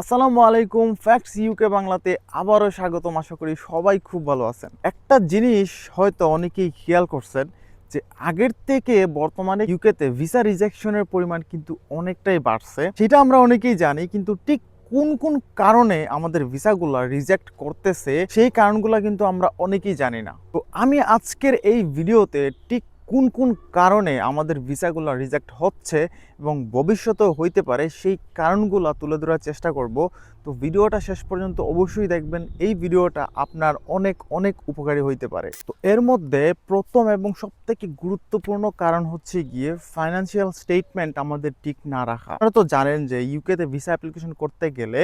আসসালামু আলাইকুম facts UK বাংলাতে আবারও স্বাগতম। আশা করি সবাই খুব ভালো আছেন। একটা জিনিস হয়তো অনেকেই খেয়াল করছেন যে আগের থেকে বর্তমানে ইউকেতে ভিসা রিজেকশনের পরিমাণ কিন্তু অনেকটাই বাড়ছে। সেটা আমরা অনেকেই জানি, কিন্তু ঠিক কোন কোন কারণে আমাদের ভিসাগুলো রিজেক্ট করতেছে, সেই কারণগুলো কিন্তু আমরা অনেকেই জানি না। তো আমি আজকের এই ভিডিওতে ঠিক কোন কোন কারণে আমাদের ভিসাগুলো রিজেক্ট হচ্ছে এবং ভবিষ্যতেও হইতে পারে সেই কারণগুলো তুলে ধরার চেষ্টা করব। তো ভিডিওটা শেষ পর্যন্ত অবশ্যই দেখবেন, এই ভিডিওটা আপনার অনেক অনেক উপকারী হইতে পারে। তো এর মধ্যে প্রথম এবং সবথেকে গুরুত্বপূর্ণ কারণ হচ্ছে গিয়ে ফাইনান্সিয়াল স্টেটমেন্ট আমাদের ঠিক না রাখা। আপনারা তো জানেন যে ইউকেতে ভিসা অ্যাপ্লিকেশন করতে গেলে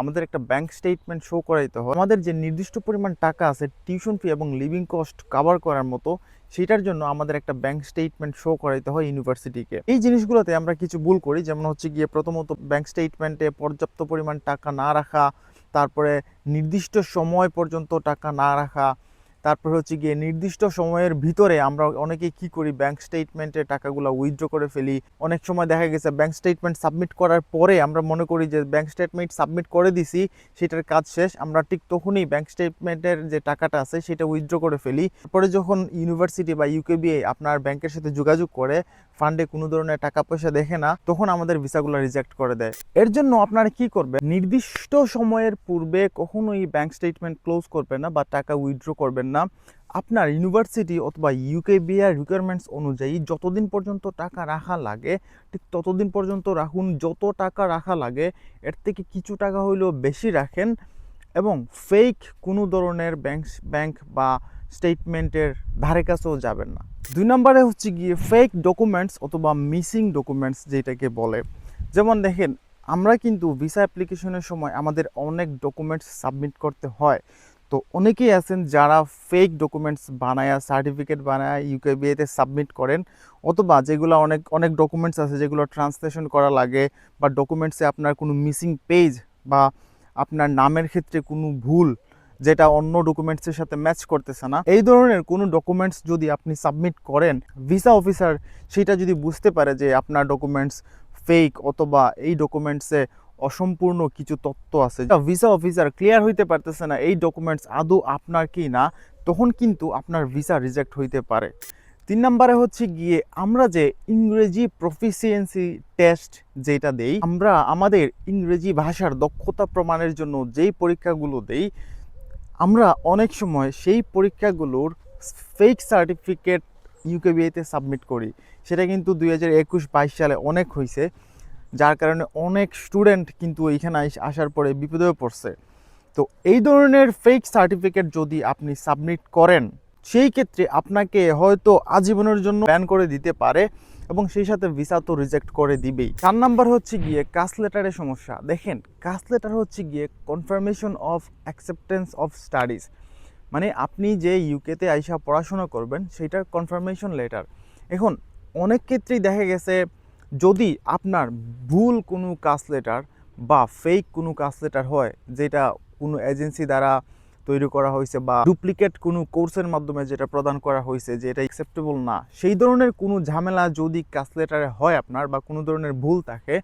আমাদের একটা ব্যাংক স্টেটমেন্ট শো করাইতে হয়। আমাদের যে নির্দিষ্ট পরিমাণ টাকা আছে টিউশন ফি এবং লিভিং কস্ট কভার করার মতো, সেটার জন্য আমাদের একটা ব্যাংক স্টেটমেন্ট শো করাইতে হয় ইউনিভার্সিটিকে এই জিনিসগুলোতে আমরা কিছু ভুল করি, যেমন হচ্ছে গিয়ে প্রথমত ব্যাংক স্টেটমেন্টে পর্যাপ্ত পরিমাণ টাকা না রাখা, তারপরে নির্দিষ্ট সময় পর্যন্ত টাকা না রাখা তারপর হচ্ছে গিয়ে নির্দিষ্ট সময়ের ভিতরে আমরা অনেকে কি করি ব্যাংক স্টেটমেন্টে টাকাগুলো উইথড্র করে ফেলি। অনেক সময় দেখা গেছে ব্যাংক স্টেটমেন্ট সাবমিট করার পরে আমরা মনে করি যে ব্যাংক স্টেটমেন্ট সাবমিট করে দিছি, সেটার কাজ শেষ, আমরা ঠিক তখনই ব্যাংক স্টেটমেন্টের যে টাকাটা আছে, সেটা উইথড্র করে ফেলি। পরে যখন ইউনিভার্সিটি বা ইউকেবিএ আপনার ব্যাংকের সাথে যোগাযোগ করে ফান্ডে কোনো ধরনের টাকা পয়সা দেখে না, তখন আমাদের ভিসাগুলো রিজেক্ট করে দেয়। এর জন্য আপনারা কি করবেন নির্দিষ্ট সময়ের পূর্বে কখনোই ব্যাংক স্টেটমেন্ট ক্লোজ করবেন না বা টাকা উইথড্র করবেন না। আপনার ইউনিভার্সিটি অথবা ইউকেবিআর রিকোয়ারমেন্টস অনুযায়ী যতদিন পর্যন্ত টাকা রাখা লাগে, ঠিক ততদিন পর্যন্ত রাখুন। যত টাকা রাখা লাগে, এর থেকে কিছু টাকা হইলেও বেশি রাখেন এবং ফেক কোনো ধরনের ব্যাংক ব্যাংক বা স্টেটমেন্টের ধারে কাছেও যাবেন না। দুই নম্বরে হচ্ছে গিয়ে ফেক ডকুমেন্টস অথবা মিসিং ডকুমেন্টস যেটাকে বলে। যেমন দেখেন, আমরা কিন্তু ভিসা অ্যাপ্লিকেশনের সময় আমাদের অনেক ডকুমেন্টস সাবমিট করতে হয়। তো অনেকেই আছেন যারা ফেক ডকুমেন্টস বানায় সার্টিফিকেট বানায় ইউকেবিএতে সাবমিট করেন, অথবা যেগুলো অনেক অনেক ডকুমেন্টস আছে যেগুলো ট্রান্সলেশন করা লাগে বা ডকুমেন্টসে আপনার কোনো মিসিং পেজ বা আপনার নামের ক্ষেত্রে কোনো ভুল যেটা অন্য ডকুমেন্টসের সাথে ম্যাচ করতেছে না। এই ধরনের কোনো ডকুমেন্টস যদি আপনি সাবমিট করেন ভিসা অফিসার সেটা যদি বুঝতে পারে যে আপনার ডকুমেন্টস ফেক অথবা এই ডকুমেন্টসে অসম্পূর্ণ কিছু তথ্য আছে ভিসা অফিসার ক্লিয়ার হইতে পারতেছে না, এই ডকুমেন্টস আদৌ আপনার কি না, তখন কিন্তু আপনার ভিসা রিজেক্ট হইতে পারে। তিন নম্বরে হচ্ছে গিয়ে আমরা যে ইংরেজি প্রফিসিয়েন্সি টেস্ট যেটা দেই, আমরা আমাদের ইংরেজি ভাষার দক্ষতা প্রমাণের জন্য যেই পরীক্ষাগুলো দেই আমরা অনেক সময় সেই পরীক্ষাগুলোর ফেক সার্টিফিকেট ইউকেবিআইতে সাবমিট করি। সেটা কিন্তু দুই হাজার একুশ বাইশ সালে অনেক হয়েছে যার কারণে অনেক স্টুডেন্ট কিন্তু এইখানে আসার পরে বিপদেও পড়ছে। তো এই ধরনের ফেক সার্টিফিকেট যদি আপনি সাবমিট করেন, সেই ক্ষেত্রে আপনাকে হয়তো আজীবনের জন্য ব্যান করে দিতে পারে। এবং সেই সাথে ভিসা তো রিজেক্ট করে দিবেই। চার নাম্বার হচ্ছে গিয়ে কাস লেটারের সমস্যা। দেখেন কাস লেটার হচ্ছে গিয়ে confirmation of acceptance of studies মানে আপনি যে ইউকেতে আইসা পড়াশোনা করবেন সেটার কনফার্মেশন লেটার এখন, অনেক ক্ষেত্রেই দেখা গেছে, যদি আপনার ভুল কোনো কাস লেটার বা ফেক কোনো কাস লেটার হয়, যেটা কোনো এজেন্সি দ্বারা তৈরি করা হয়েছে বা ডুপ্লিকেট কোনো কোর্সের মাধ্যমে যেটা প্রদান করা হয়েছে যে এটা অ্যাকসেপ্টেবল না, সেই ধরনের কোনো ঝামেলা যদি কাস লেটারে হয় আপনার বা কোনো ধরনের ভুল থাকে,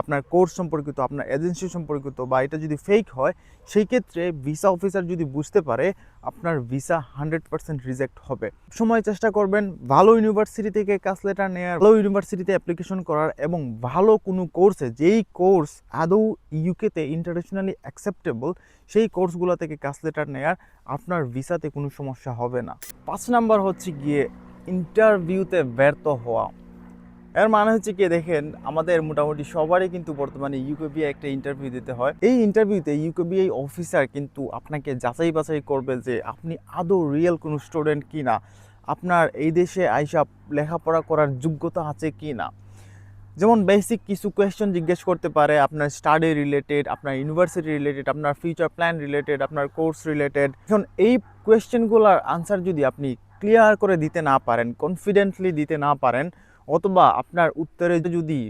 আপনার কোর্স সম্পর্কিত, আপনার এজেন্সি সম্পর্কিত বা এটা যদি ফেক হয়, সেই ক্ষেত্রে ভিসা অফিসার যদি বুঝতে পারে, আপনার ভিসা হান্ড্রেড পার্সেন্ট রিজেক্ট হবে। সময় চেষ্টা করবেন ভালো ইউনিভার্সিটি থেকে কাস লেটার নেওয়ার ভালো ইউনিভার্সিটিতে অ্যাপ্লিকেশন করার এবং ভালো কোনো কোর্সে যেই কোর্স আদৌ ইউকেতে ইন্টারন্যাশনালি অ্যাকসেপ্টেবল সেই কোর্সগুলো থেকে কাস নেওয়ার আপনার ভিসাতে কোনো সমস্যা হবে না। পাঁচ নাম্বার হচ্ছে গিয়ে ইন্টারভিউতে ব্যর্থ হওয়া। এর মানে হচ্ছে কি, দেখেন, আমাদের মোটামুটি সবারই কিন্তু বর্তমানে ইউকেবিআই একটা ইন্টারভিউ দিতে হয়। এই ইন্টারভিউতে ইউকেবিআই অফিসার কিন্তু আপনাকে যাচাই বাছাই করবে যে আপনি আদৌ রিয়েল কোনো স্টুডেন্ট কি না আপনার এই দেশে আইসা লেখাপড়া করার যোগ্যতা আছে কি না যেমন বেসিক কিছু কোয়েশ্চেন জিজ্ঞেস করতে পারে, আপনার স্টাডি রিলেটেড আপনার ইউনিভার্সিটি রিলেটেড আপনার ফিউচার প্ল্যান রিলেটেড আপনার কোর্স রিলেটেড এখন এই কোয়েশ্চেনগুলোর আনসার যদি আপনি ক্লিয়ার করে দিতে না পারেন কনফিডেন্টলি দিতে না পারেন, অথবা আপনার উত্তরে যদি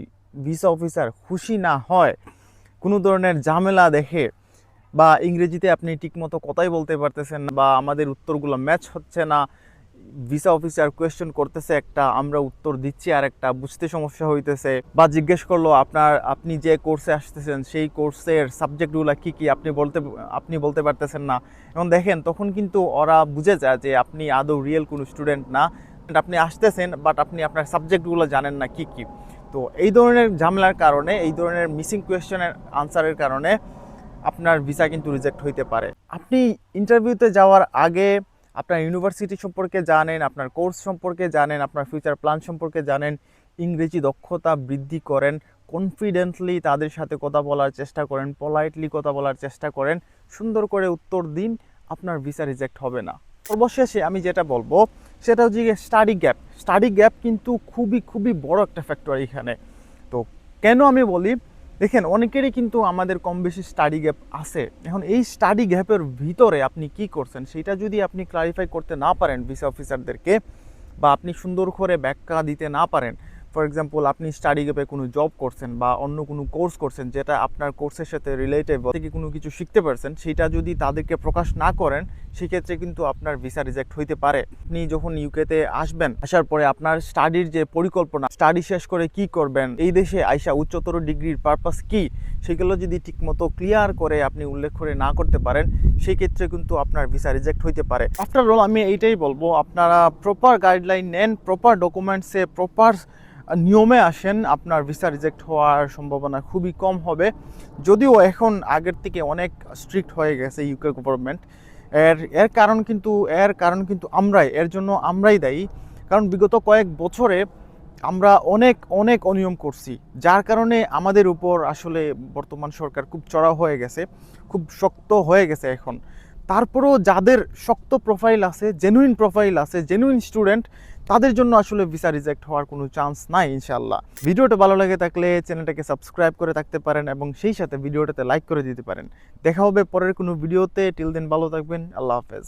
ভিসা অফিসার খুশি না হয়, কোনো ধরনের ঝামেলা দেখে বা ইংরেজিতে আপনি ঠিকমতো কথাই বলতে পারতেছেন বা আমাদের উত্তরগুলো ম্যাচ হচ্ছে না ভিসা অফিসার কোয়েশ্চেন করতেছে একটা, আমরা উত্তর দিচ্ছি আর একটা বুঝতে সমস্যা হইতেছে বা জিজ্ঞেস করল আপনার, আপনি যে কোর্সে আসতেছেন, সেই কোর্সের সাবজেক্টগুলো কি কি আপনি বলতে আপনি বলতে পারতেছেন না। এবং দেখেন, তখন কিন্তু ওরা বুঝে যায় যে আপনি আদৌ রিয়েল কোনো স্টুডেন্ট না। আপনি আসতেছেন বাট আপনি আপনার সাবজেক্টগুলো জানেন না কি কি। তো এই ধরনের ঝামেলার কারণে, এই ধরনের মিসিং কোয়েশ্চেনের আনসারের কারণে আপনার ভিসা কিন্তু রিজেক্ট হইতে পারে। আপনি ইন্টারভিউতে যাওয়ার আগে আপনার ইউনিভার্সিটি সম্পর্কে জানেন, আপনার কোর্স সম্পর্কে জানেন, আপনার ফিউচার প্ল্যান সম্পর্কে জানেন, ইংরেজি দক্ষতা বৃদ্ধি করেন কনফিডেন্টলি তাদের সাথে কথা বলার চেষ্টা করেন পলাইটলি কথা বলার চেষ্টা করেন, সুন্দর করে উত্তর দিন, আপনার ভিসা রিজেক্ট হবে না। সর্বশেষে আমি যেটা বলব, সেটা হচ্ছে স্টাডি গ্যাপ স্টাডি গ্যাপ কিন্তু খুবই খুবই বড় একটা ফ্যাক্টর এখানে। তো কেন আমি বলি দেখেন, অনেকেরই কিন্তু আমাদের কম বেশি স্টাডি গ্যাপ আছে। এখন এই স্টাডি গ্যাপের ভিতরে আপনি কি করছেন, সেটা যদি আপনি ক্লারিফাই করতে না পারেন ভিসা অফিসারদেরকে বা আপনি সুন্দর করে ব্যাখ্যা দিতে না পারেন ফর এক্সাম্পল আপনি স্টাডি গ্যাপে কোনো জব করছেন বা অন্য কোনো কোর্স করছেন যেটা আপনার কোর্সের সাথে রিলেটেড থেকে কোনো কিছু শিখতে পারছেন, সেটা যদি তাদেরকে প্রকাশ না করেন, সেক্ষেত্রে কিন্তু আপনার ভিসা রিজেক্ট হইতে পারে। আপনি যখন ইউকেতে আসবেন, আসার পরে আপনার স্টাডির যে পরিকল্পনা স্টাডি শেষ করে কি করবেন, এই দেশে আইসা উচ্চতর ডিগ্রির পারপাস কি, সেগুলো যদি ঠিকমতো ক্লিয়ার করে আপনি উল্লেখ করে না করতে পারেন সেই ক্ষেত্রে কিন্তু আপনার ভিসা রিজেক্ট হইতে পারে। আফটার অল আমি এইটাই বলব, আপনারা প্রপার গাইডলাইন নেন প্রপার ডকুমেন্টসে প্রপার নিয়মে আসেন, আপনার ভিসা রিজেক্ট হওয়ার সম্ভাবনা খুবই কম হবে। যদিও এখন আগের থেকে অনেক স্ট্রিক্ট হয়ে গেছে ইউকে গভর্নমেন্ট এর এর কারণ কিন্তু, এর কারণ কিন্তু আমরাই, এর জন্য আমরাই দায়ী। কারণ বিগত কয়েক বছরে আমরা অনেক অনেক অনিয়ম করছি। যার কারণে আমাদের উপর আসলে বর্তমান সরকার খুব চড়া হয়ে গেছে, খুব শক্ত হয়ে গেছে এখন। তারপরেও যাদের শক্ত প্রোফাইল আছে জেনুইন প্রোফাইল আছে জেনুইন স্টুডেন্ট তাদের জন্য আসলে ভিসা রিজেক্ট হওয়ার কোনো চান্স নাই ইনশাল্লাহ ভিডিওটা ভালো লাগে থাকলে চ্যানেলটাকে সাবস্ক্রাইব করে থাকতে পারেন এবং সেই সাথে ভিডিওটাতে লাইক করে দিতে পারেন। দেখা হবে পরের কোনো ভিডিওতে টিল দিন ভালো থাকবেন। আল্লাহ হাফেজ।